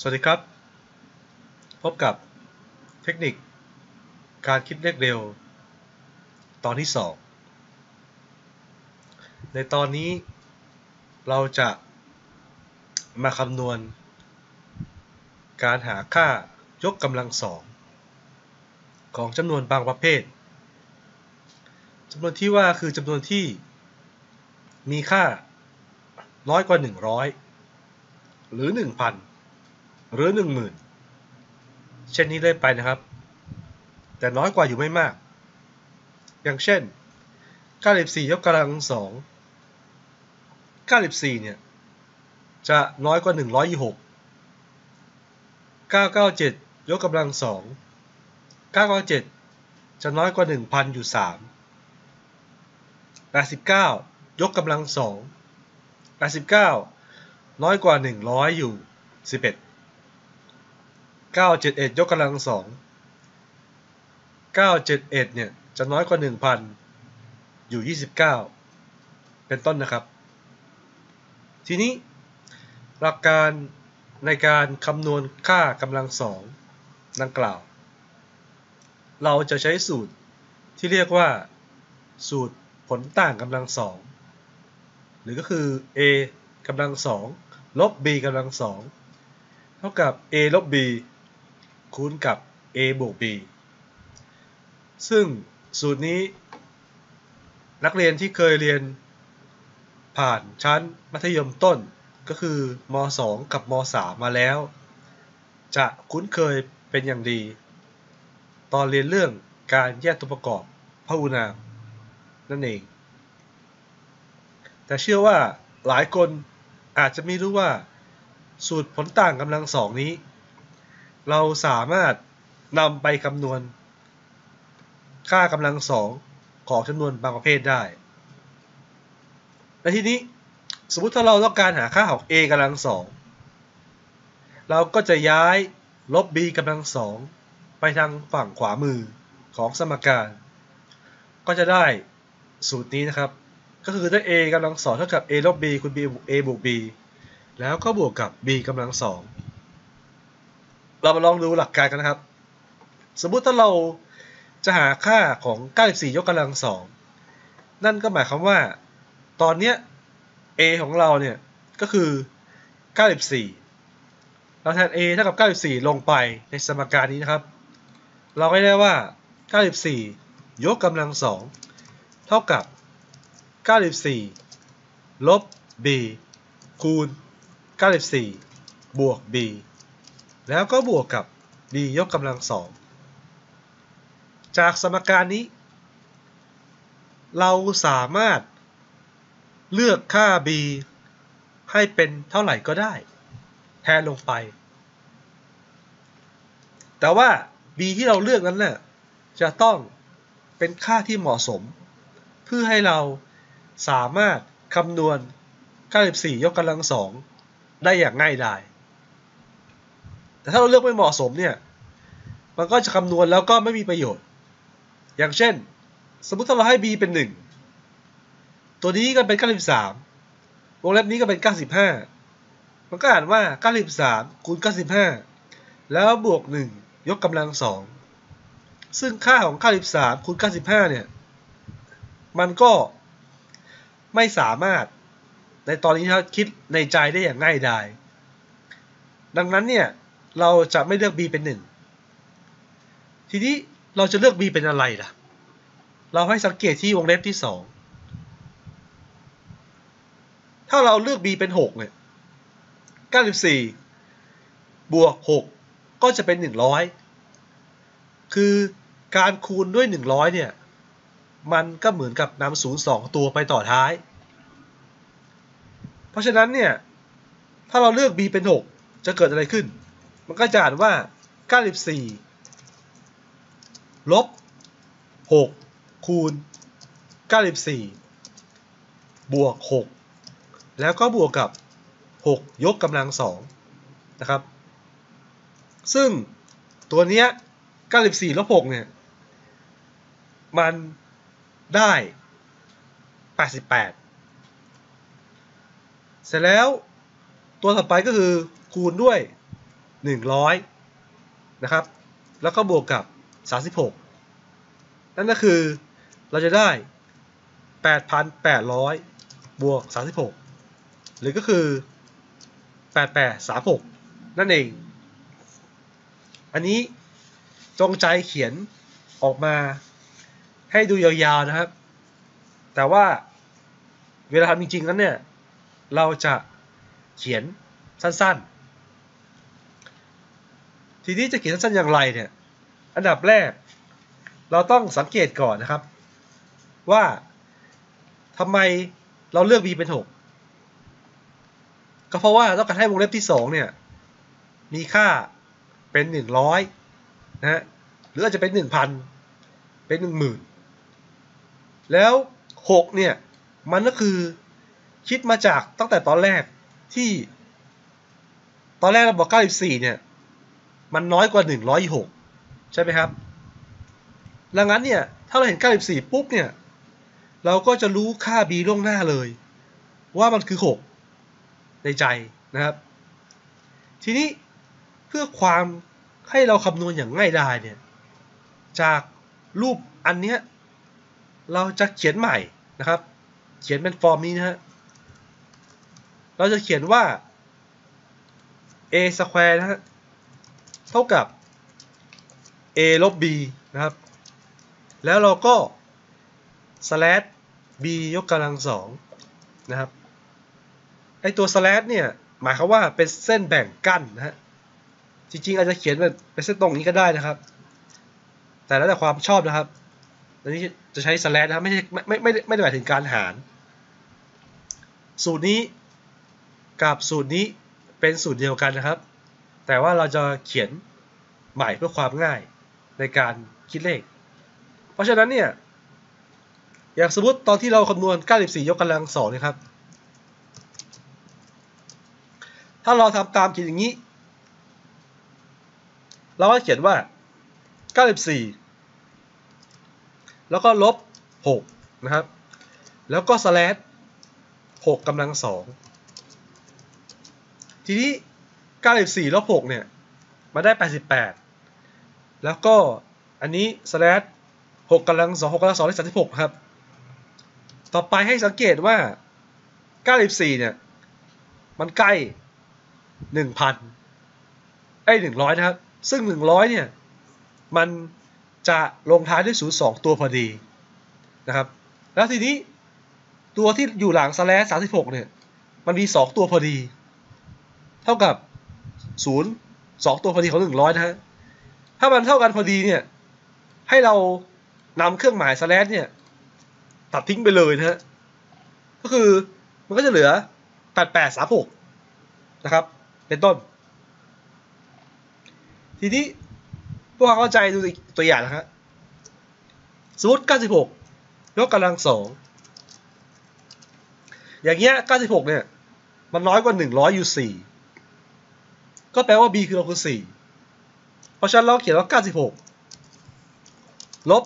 สวัสดีครับ พบกับเทคนิคการคิดเลขเร็ว ตอนที่ 2 ในตอนนี้เราจะมาคำนวณ การหาค่ายกกำลังสองของจำนวนบางประเภทจำนวนที่ว่าคือจำนวนที่มีค่าน้อยกว่า 100 หรือ 1,000 หรือ 10,000 เช่นนี้เลยไปนะครับ แต่น้อยกว่าอยู่ไม่มาก อย่างเช่น 94 ยกกำลัง 2 94 เนี่ย จะน้อยกว่า 126 997 ยกกำลัง 2 997 จะน้อยกว่า 1,000 อยู่ 3 89 ยกกำลัง 2 89 น้อยกว่า 100 อยู่ 11 971ยกกำลัง2 971เนี่ยจะน้อยกว่า1,000อยู่29เป็นต้นนะครับ ทีนี้หลักการในการคำนวณค่ากำลังสองดังกล่าว เราจะใช้สูตรที่เรียกว่า สูตรผลต่างกำลังสองหรือก็คือ a กำลังสองลบ b กำลังสองเท่ากับ a ลบ b คูณกับ a บวก b ซึ่งสูตรนี้ นักเรียนที่เคยเรียนผ่านชั้นมัธยมต้นก็คือม .2 กับม .3 มาแล้ว จะคุ้นเคยเป็นอย่างดี ตอนเรียนเรื่องการแยกตัวประกอบพหุนาม นั่นเอง แต่เชื่อว่าหลายคนอาจจะไม่รู้ว่า สูตรผลต่างกำลังสองนี้ เราสามารถนำไปคำนวณ ค่ากำลังสองของจำนวนบางประเภทได้ และทีนี้สมมติถ้าเราต้องการหาค่าของ a กำลังสองเราก็จะย้ายลบ b กำลังสองไปทางฝั่งขวามือของสมการ ก็จะได้สูตรนี้นะครับ ก็คือถ้า a กำลังสองเท่ากับ a ลบ b คูณ b a บวก b แล้วก็บวกกับ b กำลังสอง เรามาลองดูหลักการกันนะครับ สมมุติถ้าเราจะหาค่าของ 94 ยกกำลังสองนั่นก็หมายความว่า ตอนเนี้ย a ของเราเนี่ยก็คือ 94 เราแทน a เท่ากับ 94 ลงไปในสมการนี้นะครับ เราก็ได้ว่า 94 ยกกำลัง2เท่ากับ 94 ลบ b คูณ 94 บวก b แล้วก็บวกกับ b ยกกำลัง2จากสมการนี้ เราสามารถเลือกค่า b ให้เป็นเท่าไหร่ก็ได้ แทนลงไป แต่ว่า b ที่เราเลือกนั้นน่ะจะต้องเป็นค่าที่เหมาะสม เพื่อให้เราสามารถคำนวณ 94 ยกกำลังสองได้อย่างง่ายดาย แต่ถ้าเราเลือกไม่เหมาะสมเนี่ย มันก็จะคำนวณแล้วก็ไม่มีประโยชน์ อย่างเช่น สมมติถ้าเราให้ b เป็น 1 ตัวนี้ก็เป็น 93 วงเล็บนี้ก็เป็น 95 มันก็อ่านว่า 93คูณ95 แล้วบวก 1 ยกกำลัง 2 ซึ่งค่าของ 93คูณ95 เนี่ย มันก็ไม่สามารถในตอนนี้ถ้าคิดในใจได้อย่างง่ายดายดังนั้นเนี่ย เราจะไม่เลือก b เป็น 1 ทีนี้เราจะเลือก b เป็นอะไรล่ะ เราให้สังเกตที่วงเล็บที่ 2 ถ้าเราเลือก b เป็น 6 เนี่ย 94 บวก 6 ก็จะเป็น 100 คือการคูณด้วย 100 เนี่ย มันก็เหมือนกับนำศูนย์สองตัวไปต่อท้าย เพราะฉะนั้นเนี่ย ถ้าเราเลือก b เป็น 6 จะเกิดอะไรขึ้น มันก็จะอ่านว่า 94 ลบ 6 คูณ 94 บวก 6 แล้วก็บวกกับ 6 ยกกำลัง2นะครับ ซึ่งตัวเนี้ย 94 ลบ 6 เนี่ย มันได้ 88 เสร็จแล้วตัวต่อไปก็คือคูณด้วย 100 นะครับ แล้วก็บวกกับ 36 นั่นก็คือเราจะได้ 8,800 บวก 36 หรือก็คือ 8836 นั่นเอง อันนี้จงใจเขียนออกมาให้ดูยาวๆนะครับ แต่ว่าเวลาทำจริงๆนั้นเนี่ย เราจะเขียนสั้นๆ ทีนี้จะเขียนสั้นๆอย่างไรเนี่ย อันดับแรก เราต้องสังเกตก่อนนะครับ ว่าทำไมเราเลือก b เป็น 6 ก็เพราะว่าต้องการให้วงเล็บที่ 2 เนี่ย มีค่าเป็น 100 นะฮะหรืออาจจะเป็น 1,000 เป็น 10,000 แล้ว 6 เนี่ย มันก็คือคิดมาจากตั้งแต่ตอนแรกที่ ตอนแรกเราบอก 94 เนี่ย มันน้อยกว่า 106 ใช่ไหมครับ ดังนั้นเนี่ย ถ้าเราเห็น 94 ปุ๊บเนี่ย เราก็จะรู้ค่า b ล่วงหน้าเลย ว่ามันคือ 6 ในใจนะครับ ทีนี้เพื่อความให้เราคำนวณอย่างง่ายดายเนี่ย จากรูปอันเนี้ยเราจะเขียนใหม่นะครับ เขียนเป็นฟอร์มนี้นะฮะ เราจะเขียนว่า a square นะฮะ เท่ากับ a ลบ b นะครับ แล้วเราก็ slash b ยกกำลังสองนะครับ ไอตัว slash เนี่ย หมายความว่าเป็นเส้นแบ่งกั้นนะฮะ จริงๆ อาจจะเขียนเป็นเส้นตรงนี้ก็ได้นะครับ แต่แล้วแต่ความชอบนะครับ อันนี้จะใช้ slash นะครับไม่ใช่ไม่ไม่ไม่ได้หมายถึงการหาร สูตรนี้กับสูตรนี้เป็นสูตรเดียวกันนะครับ แต่ว่าเราจะเขียนใหม่เพื่อความง่ายในการคิดเลข เพราะฉะนั้นเนี่ยอย่างสมมติตอนที่เราคำนวณ 94 ยกกำลังสองนะครับ ถ้าเราทำตามเขียนอย่างนี้ เราก็เขียนว่า 94 แล้วก็ลบ 6 นะครับ แล้วก็สแลช6กำลังสอง ทีนี้ 94ลบ6เนี่ยมาได้ 88 แล้วก็อันนี้สแลช6กำลัง2 6กำลัง2ได้36 ครับ ต่อไปให้สังเกตว่า 94 เนี่ย มันใกล้ 1,000ไอ้100 นะครับ ซึ่ง 100 เนี่ย มันจะลงท้ายด้วย 0 2 ตัวพอดีนะครับ แล้วทีนี้ตัวที่อยู่หลังสแลช36 เนี่ย มันมี 2 ตัวพอดี เท่ากับ 0 2ตัวพอดีของ100นะฮะ ถ้ามันเท่ากันพอดีเนี่ย ให้เรานำเครื่องหมายสแลชเนี่ย ตัดทิ้งไปเลยนะฮะ ก็คือมันก็จะเหลือ8836นะครับ เป็นต้น ทีนี้พวกเราเข้าใจดูตัวอย่างนะครับสมมติ96ยกกำลังสองอย่างเงี้ย96เนี่ย มันน้อยกว่า100อยู่4 ก็แปลว่า b คือเราคือ 4 เพราะฉะนั้นเราเขียนว่า 96 ลบ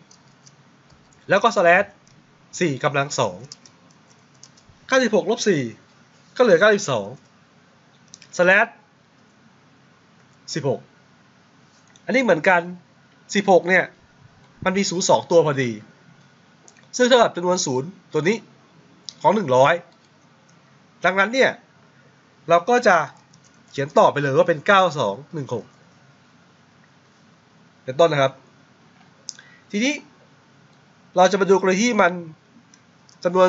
4 แล้วก็ slash 4กำลัง 2 96 ลบ 4 ก็เหลือ 92 slash 16 อันนี้เหมือนกัน 16 เนี่ย มันมี0 2ตัวพอดี ซึ่งเท่ากับจำนวน0ตัวนี้ของ 100 ดังนั้นเนี่ย เราก็จะ เขียนต่อไปเลยว่าเป็น 9216 เป็นต้นนะครับ ทีนี้เราจะมาดูกรณีที่มันจำนวน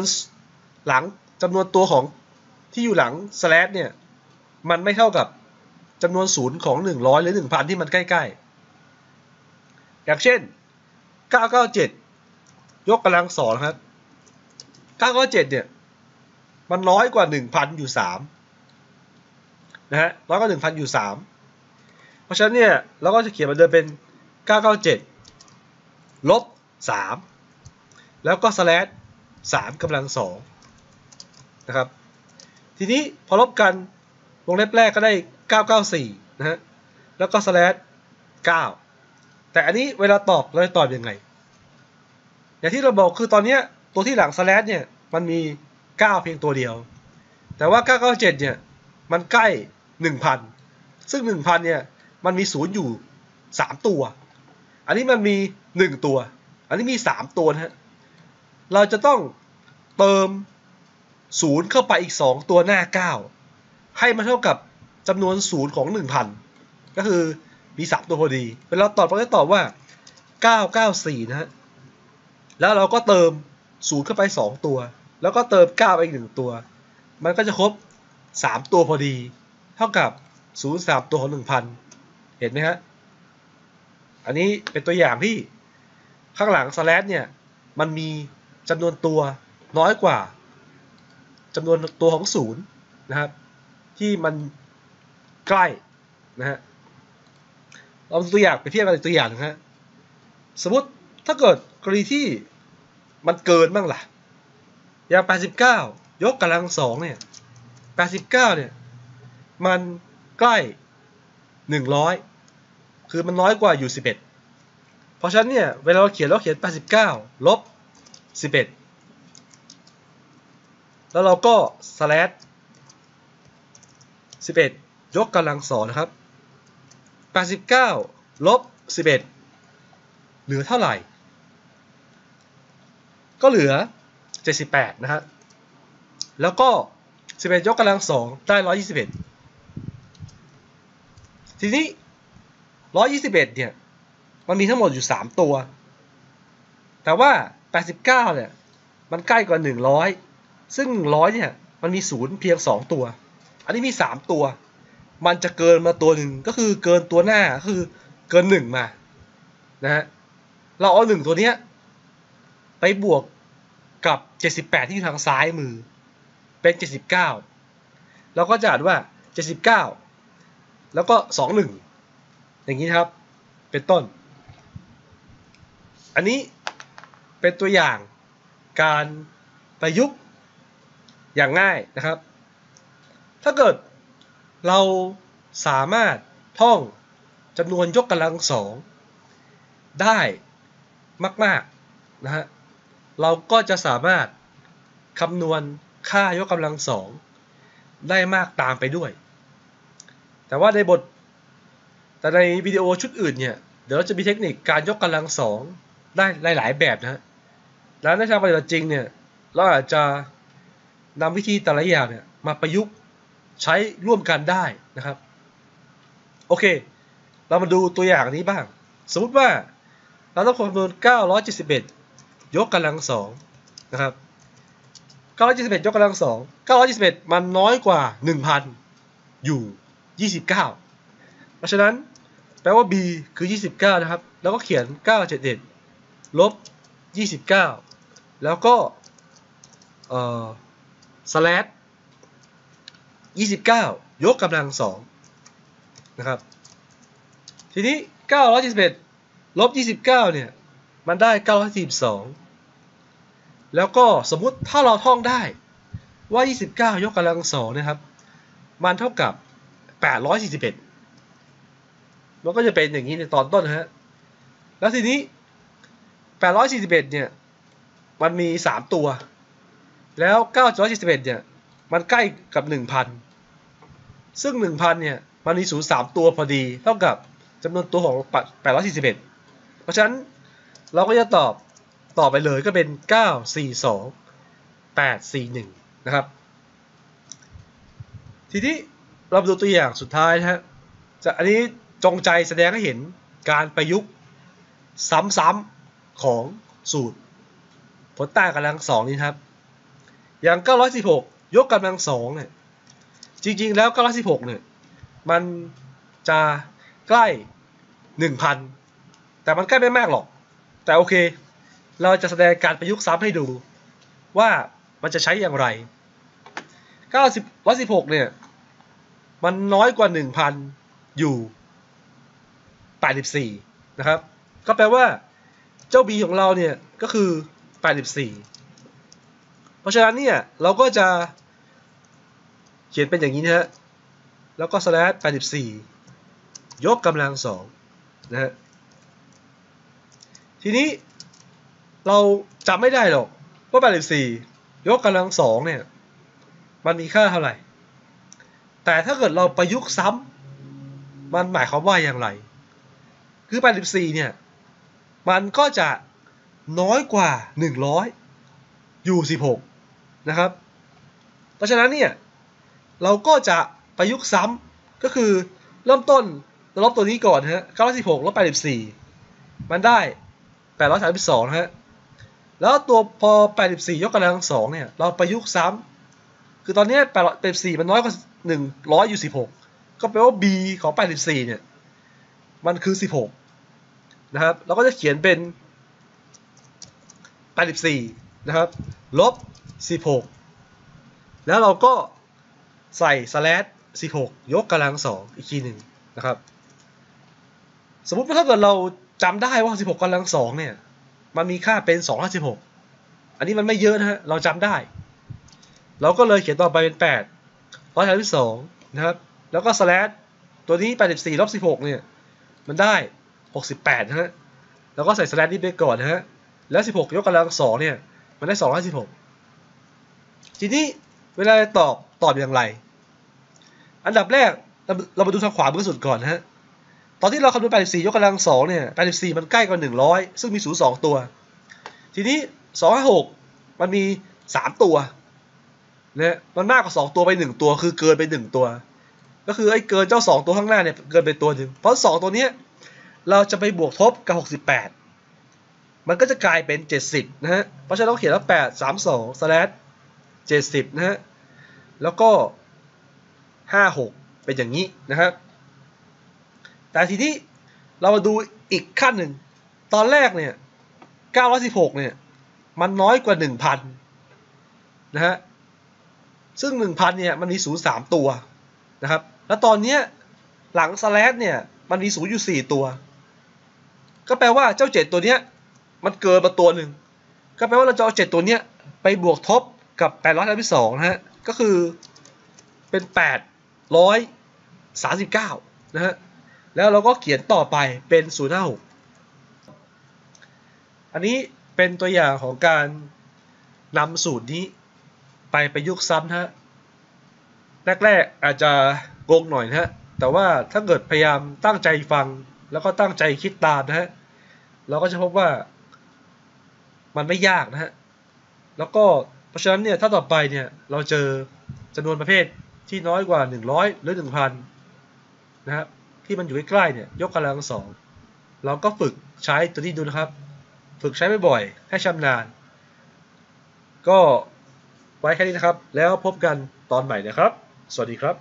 หลังจำนวนตัวของที่อยู่หลัง slash เนี่ย มันไม่เท่ากับจำนวนศูนย์ของ 100 หรือ 1,000 ที่มันใกล้ ๆ อย่างเช่น 997 ยกกำลังสองครับ 997 เนี่ย มันน้อยกว่า 1,000 อยู่ 3 นะฮะน้อยกว่า1,000อยู่3เพราะฉะนั้นเนี่ยเราก็จะเขียนมาเดิมเป็น 997 ลบ 3 แล้วก็ slash 3กำลัง2นะครับ ทีนี้พอลบกันวงเล็บแรกก็ได้ 994 นะฮะ แล้วก็ slash 9 แต่อันนี้เวลาตอบเราจะตอบยังไง อย่างที่เราบอกคือตอนนี้ตัวที่หลัง slash เนี่ย มันมี 9 เพียงตัวเดียว แต่ว่า 997 เนี่ย มันใกล้ 1,000ซึ่ง1,000เนี่ยมันมีศูนย์อยู่3ตัว อันนี้มันมี1ตัว อันนี้มี3ตัวนะฮะเราจะต้องเติมศูนย์เข้าไปอีก2ตัวหน้า9ให้มันเท่ากับจำนวนศูนย์ของ1,000ก็คือมี3ตัวพอดีเวลาตอบเราจะตอบว่า994นะฮะแล้วเราก็เติมศูนย์เข้าไป2ตัว แล้วก็เติม9ไปอีก1ตัว มันก็จะครบ3ตัวพอดี เท่ากับศูนย์สามตัวของ1,000เห็นไหมฮะ อันนี้เป็นตัวอย่างที่ข้างหลัง slash เนี่ย มันมีจำนวนตัวน้อยกว่าจำนวนตัวของศูนย์นะครับ ที่มันใกล้นะฮะเราตัวอย่างไปเทียบกันตัวอย่างนะฮะสมมติถ้าเกิดกรณีที่มันเกินบ้างล่ะ อย่าง 89 ยกกำลังสองเนี่ย 89 เนี่ย มันใกล้ 100 คือมันน้อยกว่าอยู่ 11 เพราะฉะนั้นเนี่ยเวลาเราเขียนเราเขียน 89 ลบ 11 แล้วเราก็ slash 11 ยกกำลังสองนะครับ 89 ลบ 11 เหลือเท่าไหร่ ก็เหลือ 78 นะฮะแล้วก็ 11 ยกกำลังสองได้ 121 ทีนี้121เอ็ดเนี่ย มันมีทั้งหมดอยู่3ตัว แต่ว่า89เก้าเนี่ย มันใกล้กว่า100ซึ่ง100เนี่ย มันมีศูนย์เพียง2ตัว อันนี้มี3ตัว มันจะเกินมาตัวหนึ่งก็คือเกินตัวหน้าก็คือเกิน1มา นะฮะ เราเอา1ตัวเนี้ย ไปบวกกับ78ที่อยู่ทางซ้ายมือ เป็น79แล้วก็จะอ่านว่า79 แล้วก็21อย่างนี้ครับ เป็นต้น อันนี้เป็นตัวอย่างการประยุกต์อย่างง่ายนะครับ ถ้าเกิดเราสามารถท่องจำนวนยกกำลังสองได้มากๆนะฮะ เราก็จะสามารถคำนวณค่ายกกำลังสองได้มากตามไปด้วย แต่ว่าในบท แต่ในวิดีโอชุดอื่นเนี่ยเดี๋ยวเราจะมีเทคนิคการยกกำลังสองได้หลาย ๆ แบบนะฮะแล้วในทางปฏิบัติจริงเนี่ยเราอาจจะนำวิธีแต่ละอย่างเนี่ยมาประยุกต์ใช้ร่วมกันได้นะครับ โอเค เรามาดูตัวอย่างนี้บ้าง สมมติว่าเราต้องคำนวณ971 ยกกำลังสองนะครับ971 ยกกำลังสอง971มันน้อยกว่า 1,000 อยู่ 29 เพราะฉะนั้นแปลว่า b คือ 29 นะครับ แล้วก็เขียน 971ลบ 29 แล้วก็เอ่อ slash 29 ยกกำลังสองนะครับ ทีนี้ 971ลบ 29 เนี่ย มันได้ 942 แล้วก็สมมุติถ้าเราท่องได้ว่า 29 ยกกำลังสองนะครับ มันเท่ากับ 841มันก็จะเป็นอย่างนี้ในตอนต้นฮะ แล้วทีนี้841เนี่ย มันมี3ตัว แล้ว941เนี่ย มันใกล้กับ1,000ซึ่ง1,000เนี่ย มันมีศูนย์3ตัวพอดี เท่ากับจำนวนตัวของ841เพราะฉะนั้นเราก็จะตอบตอบไปเลยก็เป็น942 841นะครับ ทีนี้ เราดูตัวอย่างสุดท้ายนะฮะจะอันนี้จงใจแสดงให้เห็นการประยุกต์ซ้ำๆของสูตร ผลต่างกำลังสองนี้ครับ อย่าง 916 ยกกำลังสองเนี่ยจริงๆแล้ว 916เนี่ยมันจะใกล้ 1,000 แต่มันใกล้ไม่มากหรอก แต่โอเค เราจะแสดงการประยุกต์ซ้ำให้ดูว่ามันจะใช้อย่างไร916เนี่ย มันน้อยกว่า 1,000 อยู่ 84 นะครับ ก็แปลว่าเจ้า b ของเราเนี่ย ก็คือ 84 เพราะฉะนั้นเนี่ย เราก็จะเขียนเป็นอย่างนี้นะฮะ แล้วก็ slash 84 ยกกำลังสองนะฮะ ทีนี้เราจำไม่ได้หรอกว่า 84 ยกกำลังสองเนี่ย มันมีค่าเท่าไหร่ แต่ถ้าเกิดเราประยุกต์ซ้มันหมายความว่าอย่างไร คือ 84 เนี่ย มันก็จะน้อยกว่า 100 อยู่ 16 นะครับ เพราะฉะนั้นเนี่ย เราก็จะประยุกต์ซ้ำก็คือเริ่มต้นลบตัวนี้ก่อนฮะ 916ลบ84 มันได้ 832ฮะ แล้วตัวพอ 84 ยกกำลัง2เนี่ย เราประยุกต์ซ้ำคือตอนนี้84มันน้อยกว่า 100อยู่16ก็แปลว่า b ของ84เนี่ย มันคือ16นะครับเราก็จะเขียนเป็น84นะครับลบ16แล้วเราก็ใส่ slash 16 ยกกำลัง2อีกทีหนึ่งนะครับ สมมติว่าถ้าเกิดเราจำได้ว่า 16กำลัง2เนี่ย มันมีค่าเป็น216อันนี้มันไม่เยอะนะฮะ เราจำได้ เราก็เลยเขียนต่อไปเป็น 8 132นะครับ แล้วก็ slash ตัวนี้ 84ลบ16 เนี่ย มันได้ 68นะฮะ แล้วก็ใส่ slash นี้ไปก่อนนะฮะ แล้ว 16 ยกกำลัง2เนี่ย มันได้216ทีนี้เวลาตอบตอบอย่างไร อันดับแรกเราเรามาดูทางขวามือสุดก่อนนะฮะ ตอนที่เราคำนวณ 84 ยกกำลัง2เนี่ย 84 มันใกล้กว่า 100 ซึ่งมี 0 2 ตัว ทีนี้ 256 มันมี 3 ตัว นะมันมากกว่า2ตัวไป1ตัวคือเกินไป1ตัว ก็คือไอ้เกินเจ้า2ตัวข้างหน้าเนี่ยเกินไปตัวหนึ่งเพราะ2ตัวเนี้ยเราจะไปบวกทบกับ68มันก็จะกลายเป็น70นะฮะเพราะฉะนั้นเราเขียนว่า8 3 2 slash 70นะฮะแล้วก็56เป็นอย่างนี้นะครับแต่ทีนี้เรามาดูอีกขั้นหนึ่งตอนแรกเนี่ย916เนี่ย มันน้อยกว่า 1,000 นะฮะ ซึ่ง1,000เนี่ยมันมี0 3ตัวนะครับ แล้วตอนเนี้ยหลังสแลชเนี่ยมันมี0อยู่4ตัว ก็แปลว่าเจ้า7ตัวเนี้ยมันเกินมาตัวหนึ่ง ก็แปลว่าเราจะเอา7ตัวเนี้ยไปบวกทบกับ832นะฮะ ก็คือเป็น839นะฮะ แล้วเราก็เขียนต่อไปเป็น056อันนี้เป็นตัวอย่างของการนำสูตรนี้ ไปประยุกต์ซ้ำนะฮะแรกๆอาจจะงงหน่อยนะฮะแต่ว่าถ้าเกิดพยายามตั้งใจฟัง แล้วก็ตั้งใจคิดตามนะฮะเราก็จะพบว่ามันไม่ยากนะฮะแล้วก็เพราะฉะนั้นเนี่ยถ้าต่อไปเนี่ยเราเจอจำนวนประเภทที่น้อยกว่า 100 หรือ 1,000นะครับที่มันอยู่ใกล้ๆเนี่ยยกกำลังสองเราก็ฝึกใช้ตัวนี้ดูนะครับ ฝึกใช้บ่อยๆให้ชำนาญ ก็ ไว้แค่นี้นะครับ แล้วพบกันตอนใหม่นะครับ สวัสดีครับ